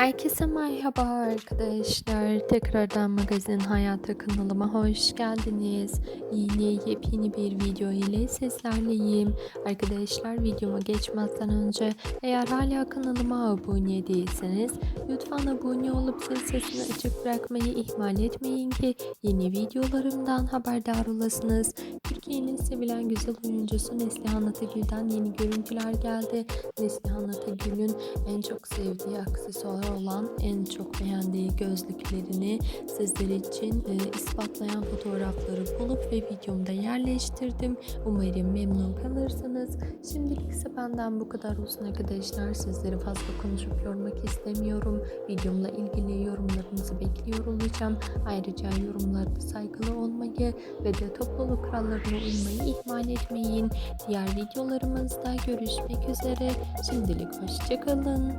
Herkese merhaba arkadaşlar. Tekrardan Magazin Hayatı kanalıma hoş geldiniz. Yine yepyeni bir video ile sizlerleyim. Arkadaşlar videoma geçmezden önce eğer hala kanalıma abone değilseniz lütfen abone olup zil sesini açık bırakmayı ihmal etmeyin ki yeni videolarımdan haberdar olasınız. Türkiye'nin sevilen güzel oyuncusu Neslihan Atagül'den yeni görüntüler geldi. Neslihan Atagül'ün en çok sevdiği aksesuar olan en çok beğendiği gözlüklerini sizler için e, ispatlayan fotoğrafları bulup ve videomda yerleştirdim. Umarım memnun kalırsınız. Şimdilik ise benden bu kadar olsun arkadaşlar. Sizleri fazla konuşup yormak istemiyorum. Videomla ilgili yorumlarınızı yorulacağım. Ayrıca yorumlarda saygılı olmayı ve de topluluk kurallarına uymayı ihmal etmeyin. Diğer videolarımızda görüşmek üzere. Şimdilik hoşçakalın.